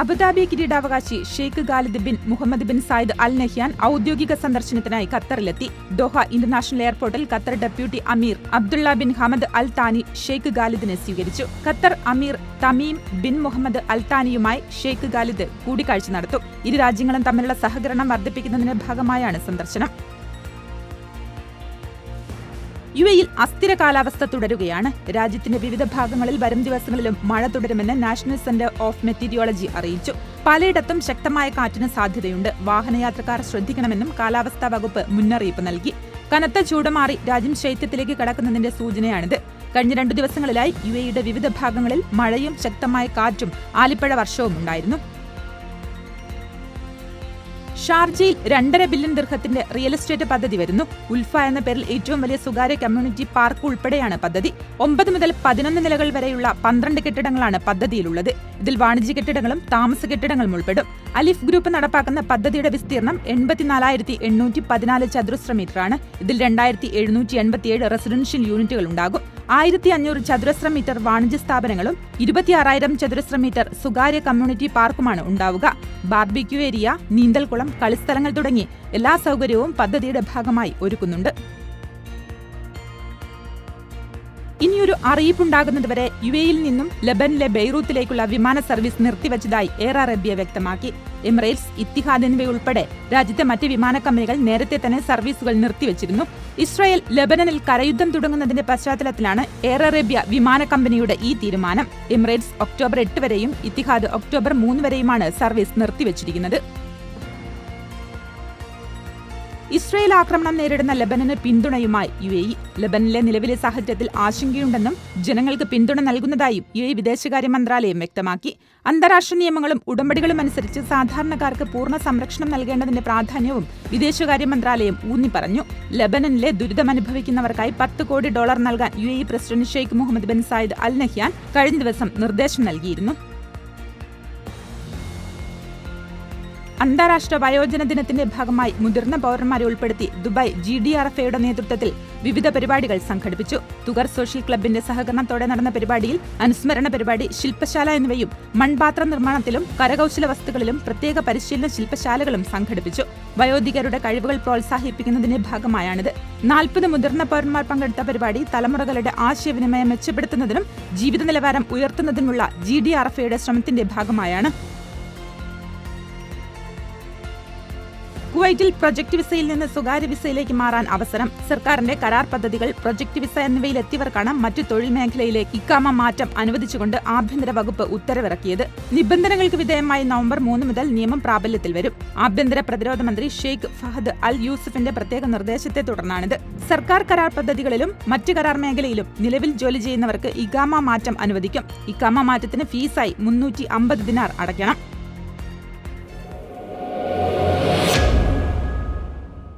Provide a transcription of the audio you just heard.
Abu Dhabi കിരീടാവകാശി Sheikh Khalid bin Mohammed bin Zayed Al Nahyan ഔദ്യോഗിക സന്ദർശനത്തിനായി ഖത്തറിലെത്തി. ദോഹ ഇന്റർനാഷണൽ എയർപോർട്ടിൽ Qatar deputy Amir Abdullah bin Hamad Al Thani Sheikh ഖാലിദിനെ സ്വീകരിച്ചു. Qatar Amir Tamim bin Mohammed Al താനിയുമായി Sheikh Khalid കൂടിക്കാഴ്ച നടത്തും. ഇരു രാജ്യങ്ങളും തമ്മിലുള്ള സഹകരണം വർദ്ധിപ്പിക്കുന്നതിന്റെ ഭാഗമായാണ് സന്ദർശനം. യു എയിൽ അസ്ഥിര കാലാവസ്ഥ തുടരുകയാണ്. രാജ്യത്തിന്റെ വിവിധ ഭാഗങ്ങളിൽ വരും ദിവസങ്ങളിലും മഴ തുടരുമെന്ന് നാഷണൽ സെന്റർ ഓഫ് മെറ്റീരിയോളജി അറിയിച്ചു. പലയിടത്തും ശക്തമായ കാറ്റിന് സാധ്യതയുണ്ട്. വാഹനയാത്രക്കാർ ശ്രദ്ധിക്കണമെന്നും കാലാവസ്ഥാ വകുപ്പ് മുന്നറിയിപ്പ് നൽകി. കനത്ത ചൂട് മാറി രാജ്യം ശൈത്യത്തിലേക്ക് കടക്കുന്നതിന്റെ സൂചനയാണിത്. കഴിഞ്ഞ രണ്ടു ദിവസങ്ങളിലായി യു എയുടെ വിവിധ ഭാഗങ്ങളിൽ മഴയും ശക്തമായ കാറ്റും ആലിപ്പഴ വർഷവും ഉണ്ടായിരുന്നു. ഷാർജയിൽ രണ്ടര ബില്യൺ ദീർഘത്തിന്റെ റിയൽ എസ്റ്റേറ്റ് പദ്ധതി വരുന്നു. ഉൽഫ എന്ന പേരിൽ ഏറ്റവും വലിയ സ്വകാര്യ കമ്മ്യൂണിറ്റി പാർക്ക് ഉൾപ്പെടെയാണ് പദ്ധതി. ഒമ്പത് മുതൽ പതിനൊന്ന് നിലകൾ വരെയുള്ള പന്ത്രണ്ട് കെട്ടിടങ്ങളാണ് പദ്ധതിയിലുള്ളത്. ഇതിൽ വാണിജ്യ കെട്ടിടങ്ങളും താമസ കെട്ടിടങ്ങളും ഉൾപ്പെടും. അലിഫ് ഗ്രൂപ്പ് നടപ്പാക്കുന്ന പദ്ധതിയുടെ വിസ്തീർണം എൺപത്തിനാലായിരത്തി എണ്ണൂറ്റി പതിനാല് ചതുരശ്ര മീറ്ററാണ്. ഇതിൽ രണ്ടായിരത്തി എഴുന്നൂറ്റി എൺപത്തിയേഴ് റെസിഡൻഷ്യൽ യൂണിറ്റുകൾ ഉണ്ടാകും. ആയിരത്തി അഞ്ഞൂറ് ചതുരശ്ര മീറ്റർ വാണിജ്യ സ്ഥാപനങ്ങളും ഇരുപത്തിയാറായിരം ചതുരശ്ര മീറ്റർ സ്വകാര്യ കമ്മ്യൂണിറ്റി പാർക്കുമാണ് ഉണ്ടാവുക. ബാർബിക്യൂ ഏരിയ നീന്തൽക്കുളം കളിസ്ഥലങ്ങൾ തുടങ്ങി എല്ലാ സൗകര്യവും പദ്ധതിയുടെ ഭാഗമായി ഒരുക്കുന്നുണ്ട്. ഇനിയൊരു അറിയിപ്പുണ്ടാകുന്നതുവരെ യു എയിൽ നിന്നും ലബനിലെ ബെയ്റൂത്തിലേക്കുള്ള വിമാന സർവീസ് നിർത്തിവച്ചതായി എയർ അറേബ്യ വ്യക്തമാക്കി. എമിറേറ്റ്സ് ഇത്തിഹാദ് എന്നിവയുൾപ്പെടെ രാജ്യത്തെ മറ്റ് വിമാന കമ്പനികൾ നേരത്തെ തന്നെ സർവീസുകൾ നിർത്തിവച്ചിരുന്നു. ഇസ്രായേൽ ലബനനിൽ കരയുദ്ധം തുടങ്ങുന്നതിന്റെ പശ്ചാത്തലത്തിലാണ് എയർ അറേബ്യ വിമാന കമ്പനിയുടെ ഈ തീരുമാനം. എമിറേറ്റ്സ് ഒക്ടോബർ എട്ട് വരെയും ഇത്തിഹാദ് ഒക്ടോബർ മൂന്ന് വരെയുമാണ് സർവീസ് നിർത്തിവച്ചിരിക്കുന്നത്. ഇസ്രയേൽ ആക്രമണം നേരിടുന്ന ലബനന് പിന്തുണയുമായി യു എ ഇ. ലബനിലെ നിലവിലെ സാഹചര്യത്തിൽ ആശങ്കയുണ്ടെന്നും ജനങ്ങൾക്ക് പിന്തുണ നൽകുന്നതായും യു എ വിദേശകാര്യ മന്ത്രാലയം വ്യക്തമാക്കി. അന്താരാഷ്ട്ര നിയമങ്ങളും ഉടമ്പടികളും അനുസരിച്ച് സാധാരണക്കാർക്ക് പൂർണ സംരക്ഷണം നൽകേണ്ടതിന്റെ പ്രാധാന്യവും വിദേശകാര്യ മന്ത്രാലയം ഊന്നി പറഞ്ഞു ലബനനിലെ ദുരിതമനുഭവിക്കുന്നവർക്കായി പത്ത് കോടി ഡോളർ നൽകാൻ U A E president Sheikh Mohammed bin Zayed Al Nahyan കഴിഞ്ഞ ദിവസം നിർദ്ദേശം നൽകിയിരുന്നു. അന്താരാഷ്ട്ര വയോജന ദിനത്തിന്റെ ഭാഗമായി മുതിർന്ന പൌരന്മാരെ ഉൾപ്പെടുത്തി Dubai G D R F എയുടെ നേതൃത്വത്തിൽ വിവിധ പരിപാടികൾ സംഘടിപ്പിച്ചു. തുകർ സോഷ്യൽ ക്ലബിന്റെ സഹകരണത്തോടെ നടന്ന പരിപാടിയിൽ അനുസ്മരണ പരിപാടി ശില്പശാല എന്നിവയും മൺപാത്ര നിർമ്മാണത്തിലും കരകൗശല വസ്തുക്കളിലും പ്രത്യേക പരിശീലന ശില്പശാലകളും സംഘടിപ്പിച്ചു. വയോധികരുടെ കഴിവുകൾ പ്രോത്സാഹിപ്പിക്കുന്നതിന്റെ ഭാഗമായാണിത്. നാൽപ്പത് മുതിർന്ന പൌരന്മാർ പങ്കെടുത്ത പരിപാടി തലമുറകളുടെ ആശയവിനിമയം മെച്ചപ്പെടുത്തുന്നതിനും ജീവിത നിലവാരം ഉയർത്തുന്നതിനുമുള്ള ജി ഡി ആർ എഫ് ഐയുടെ ശ്രമത്തിന്റെ ഭാഗമായാണ്. കുവൈറ്റിൽ പ്രൊജക്ട് വിസയിൽ നിന്ന് സ്വകാര്യ വിസയിലേക്ക് മാറാൻ അവസരം. സർക്കാരിന്റെ കരാർ പദ്ധതികൾ പ്രൊജക്ട് വിസ എന്നിവയിൽ എത്തിയവർക്കാണ് മറ്റു തൊഴിൽ മേഖലയിലേക്ക് ഇക്കാമ മാറ്റം അനുവദിച്ചുകൊണ്ട് ആഭ്യന്തര വകുപ്പ് ഉത്തരവിറക്കിയത്. നിബന്ധനകൾക്ക് വിധേയമായി നവംബർ മൂന്ന് മുതൽ നിയമം പ്രാബല്യത്തിൽ വരും. ആഭ്യന്തര പ്രതിരോധ മന്ത്രി ഷെയ്ഖ് ഫഹദ് അൽ യൂസഫിന്റെ പ്രത്യേക നിർദ്ദേശത്തെ തുടർന്നാണിത്. സർക്കാർ കരാർ പദ്ധതികളിലും മറ്റ് കരാർ മേഖലയിലും നിലവിൽ ജോലി ചെയ്യുന്നവർക്ക് ഇക്കാമ മാറ്റം അനുവദിക്കും. ഇക്കാമ മാറ്റത്തിന് ഫീസായി മുന്നൂറ്റി അമ്പത് ദിനാർ അടയ്ക്കണം.